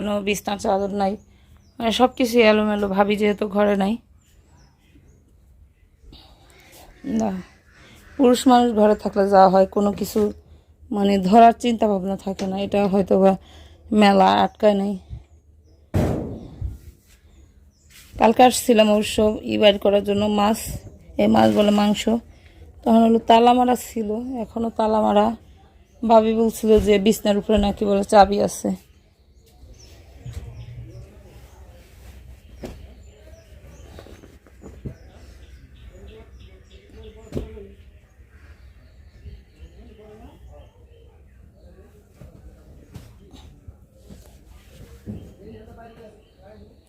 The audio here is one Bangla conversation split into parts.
কোনো বিছনার চাদর নাই। মানে সব কিছু এলোমেলো, ভাবি যেহেতু ঘরে নাই। না, পুরুষ মানুষ ঘরে থাকলে যাওয়া হয়, কোনো কিছু মানে ধরার চিন্তা ভাবনা থাকে না। এটা হয়তো বা মেলা আটকায় নাই। কালকে আসছিলাম অবশ্য ই বাইর করার জন্য মাছ, এই মাছ বলে মাংস। তখন হলো তালা মারা ছিল এখনও তালা মারা ভাবি বলছিল যে বিছনার উপরে নাকি বলে চাবি আছে।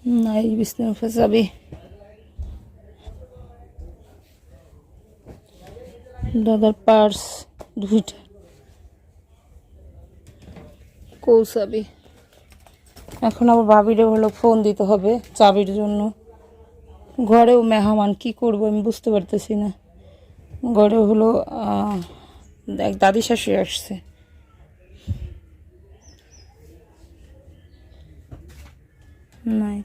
না এই বিছনার দাদার পার্স দুইটা। কৌসাবি এখন আবার ভাবিরে হলো ফোন দিতে হবে চাবির জন্য। ঘরেও মেহমান, কি করব আমি বুঝতে পারতেছি না। ঘরে হলো এক দাদি শাশুড়ি আসছে। নাই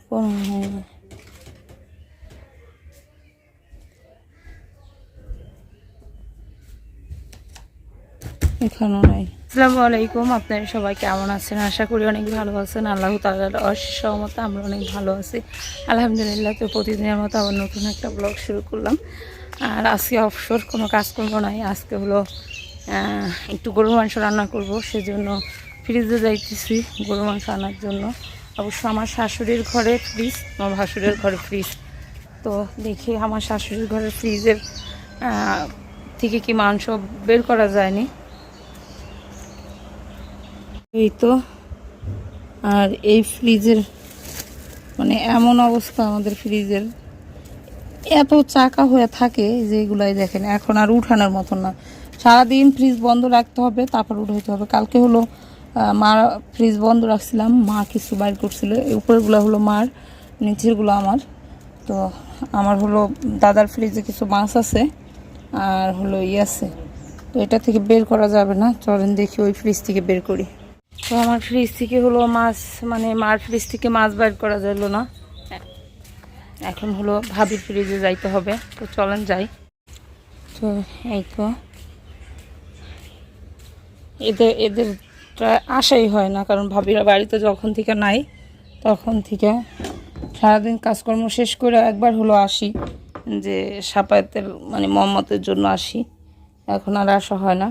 এখানেও নাই। আসসালামু আলাইকুম, আপনারা সবাই কেমন আছেন? আশা করি অনেক ভালো আছেন। আল্লাহ তালার অসহমত আমরা অনেক ভালো আছি। আলহামদুলিল্লাহ, তো প্রতিদিনের মতো আবার নতুন একটা ব্লগ শুরু করলাম। আর আজকে অবসর, কোনো কাজ করব নাই। আজকে হলো একটু গরুর মাংস রান্না করব, সেজন্য ফ্রিজে যাইতেছি গরুর মাংস আনার জন্য। অবশ্য আমার শাশুড়ির ঘরে ফ্রিজ আমার ভাসুরের ঘরে ফ্রিজ তো দেখি আমার শাশুড়ির ঘরের ফ্রিজের থেকে কি মাংস বের করা যায়নি। এই তো, আর এই ফ্রিজের মানে এমন অবস্থা আমাদের ফ্রিজের এত চাকা হয়ে থাকে যেগুলাই দেখেন, এখন আর উঠানোর মতন না। সারাদিন ফ্রিজ বন্ধ রাখতে হবে, তারপর উঠাইতে হবে। কালকে হলো মা ফ্রিজ বন্ধ রাখছিলাম, মা কিছু বাইর করছিল। উপরেরগুলো হলো মার, নিচেরগুলো আমার। তো আমার হলো দাদার ফ্রিজে কিছু মাছ আছে, আর হলো ই আছে। তো এটা থেকে বের করা যাবে না, চলেন দেখি ওই ফ্রিজ থেকে বের করি। তো আমার ফ্রিজ থেকে হলো মাছ মানে মার ফ্রিজ থেকে মাছ বাইর করা যাইলো না। এখন হলো ভাবির ফ্রিজে যাইতে হবে, তো চলেন যাই। তো এই তো। এদের এদের প্রায় আশাই হয় না, কারণ ভাবিরা বাড়িতে যখন থেকে নাই, তখন থেকে সারাদিন কাজকর্ম শেষ করে একবার হলো আসি, যে সাপায়াতের মানে মহম্মতের জন্য আসি। এখন আর আসা হয় না।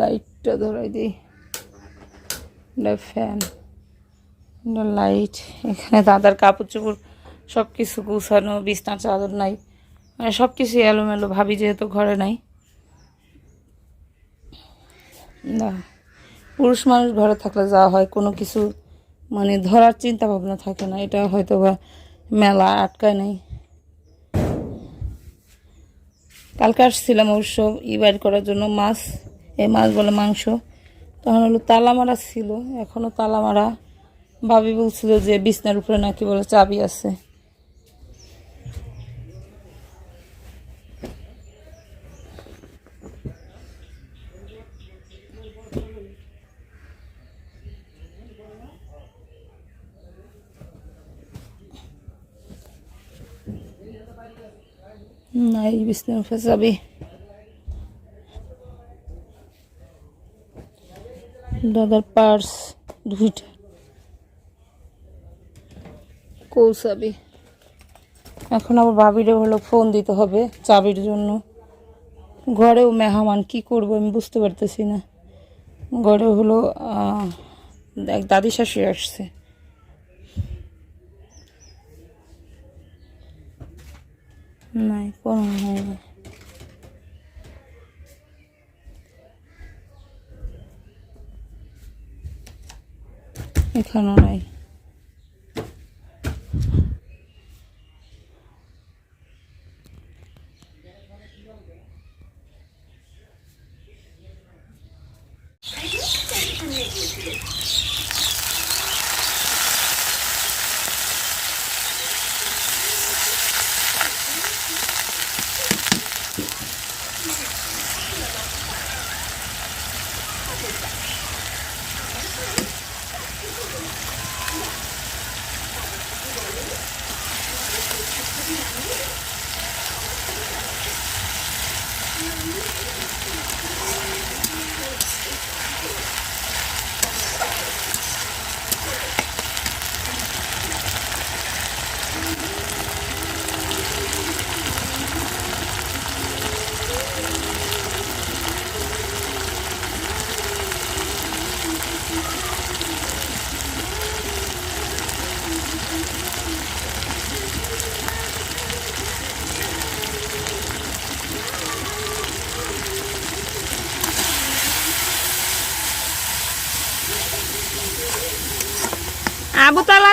লাইটটা ধরাই দিই। ফ্যান লাইট, এখানে দাদার কাপড় চোপড় সব কিছু গুছানো, বিছনা চাদর নাই মানে সব কিছু এলোমেলো। ভাবি যেহেতু ঘরে নাই না। পুরুষ মানুষ ঘরে থাকলে যাওয়া হয়, কোনো কিছু মানে ধরার চিন্তা ভাবনা থাকে না। এটা হয়তো বা মেলা আটকায় নাই। কালকে আসছিলাম অবশ্য ই করার জন্য মাছ, এই মাছ বলে মাংস। তখন হলো তালা মারা ছিল এখনও তালা মারা ভাবি বলছিল যে বিছনার উপরে নাকি বলে চাবি আছে। এই বিছনার উপরে চাবি দাদার পার্স দুইটা। কৌসাবি এখন আবার ভাবিরে হলো ফোন দিতে হবে চাবির জন্য। ঘরেও মেহমান, কি করব আমি বুঝতে পারতেছি না। ঘরে হলো এক দাদি শাশুড়ি আসছে। নাই কোনো হয় না এখানেও নাই। করতাম আবু তালা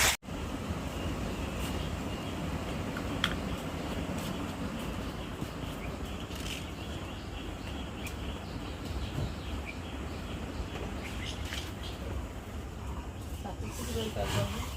Obrigado.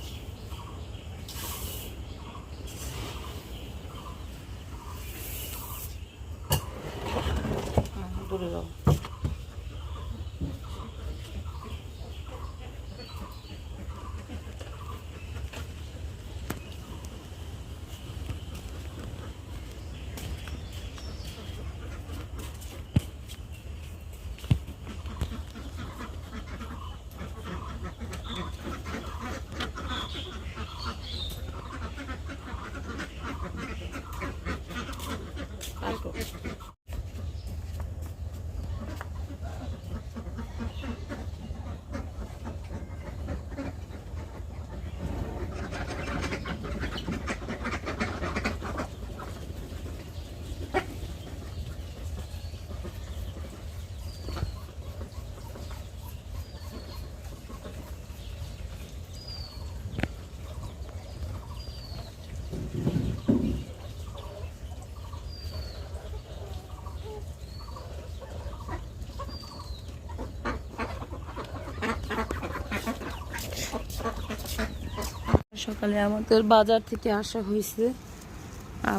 সকালে আমাদের বাজার থেকে আসা হয়েছে।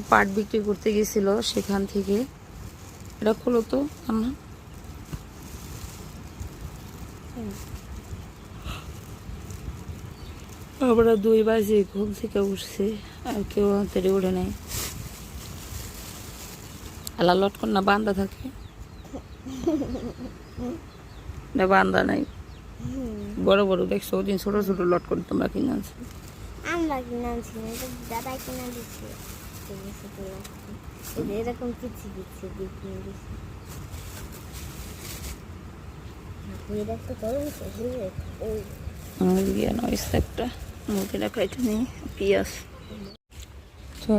পাট বিক্রি করতে গেছিল সেখান থেকে। এটা খোলো তো আমরা আমরা দুই বাজে ঘুম থেকে উঠছে, আর কেউ হাতে উঠে নেই। আলা লটকন না বান্দা থাকে? না বান্দা নাই। বড় বড় দেখছ ওদিন ছোট ছোট লটকন তোমরা কিনে আনছো। আমরা না দাদা দিচ্ছে এরকম কিছু দিচ্ছে। দিয়ে পেঁয়াজ তো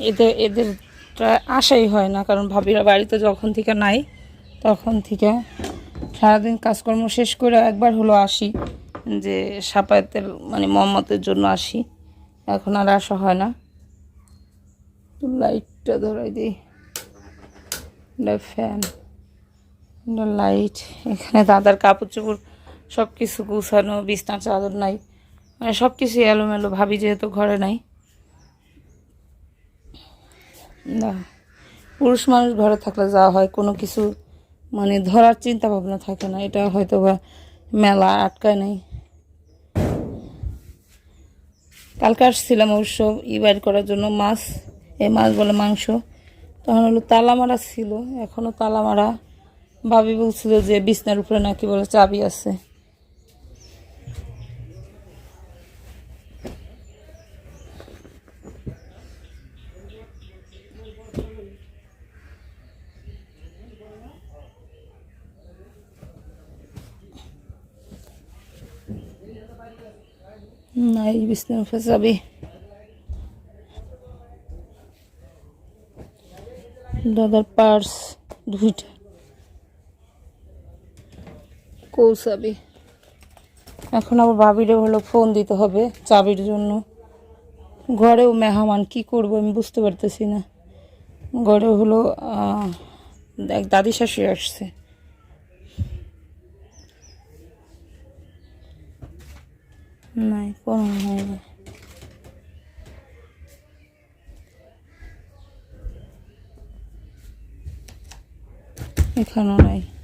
এদের এদেরটা আশাই হয় না কারণ ভাবিরা বাড়িতে যখন থেকে নাই তখন থেকে সারাদিন কাজকর্ম শেষ করে একবার হলো আসি যে সাপায়াতের মানে মহম্মতের জন্য আসি। এখন আর আসা হয় না। লাইটটা ধরাই দিই। Fan light. এখানে দাদার কাপড় চোপড় সব কিছু গুছানো, বিছনা, চাদর নাই। মানে সব কিছু এলোমেলো, ভাবি যেহেতু ঘরে নাই। না, পুরুষ মানুষ ঘরে থাকলে যাওয়া হয়, কোনো কিছু মানে ধরার চিন্তা ভাবনা থাকে না। এটা হয়তো বা মেলা আটকায় নাই। কালকে আসছিলাম অবশ্য ই করার জন্য মাছ, এই মাছ বলে মাংস। তখন হলো তালামারা ছিল এখনও তালামারা। ভাবি বলছিল যে বিছনার উপরে নাকি বলে চাবি আছে। Naibistan Fasabi. দাদার পার্স দুইটা কৌসাবি এখন আবার ভাবিরে হলো ফোন দিতে হবে চাবির জন্য। ঘরেও মেহমান, কি করব আমি বুঝতে পারতেছি না। ঘরে হলো এক দাদি শাশুড়ি আসছে। này cô đồng hồ rồi Hãy subscribe cho